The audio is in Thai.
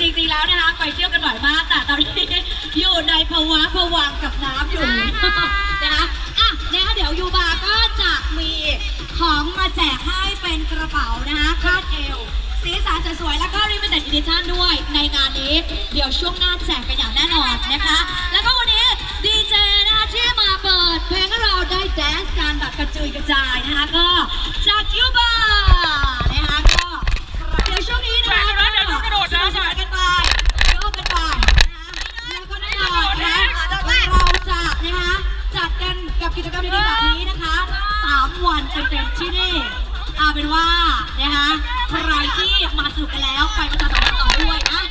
จริงๆแล้วนะคะไปเที่ยวกันบ่อยมากแต่ตอนนี้อยู่ในภาวะผวังค์กับน้ำอยู่นะคะอะนะคะเดี๋ยวยูบาก็จะมีของมาแจกให้เป็นกระเป๋านะคะคาดเอวสีสันสวยๆแล้วก็ริมิเต็ดอีดิชั่นด้วยในงานนี้ เดี๋ยวช่วงหน้าแจกกันอย่างแน่นอนนะคะ แล้วก็วันนี้ดีเจนะคะที่มาเปิดเพลงให้เราได้แดนซ์กันแบบกระจุยกระจายนะคะก็จากยูบา กิจกรรมดีๆแบบนี้นะคะสามวันเต็มๆที่นี่เอาเป็นว่านะคะใครที่มาสนุกกันแล้วไปประชาสัมพันธ์ต่อด้วยนะ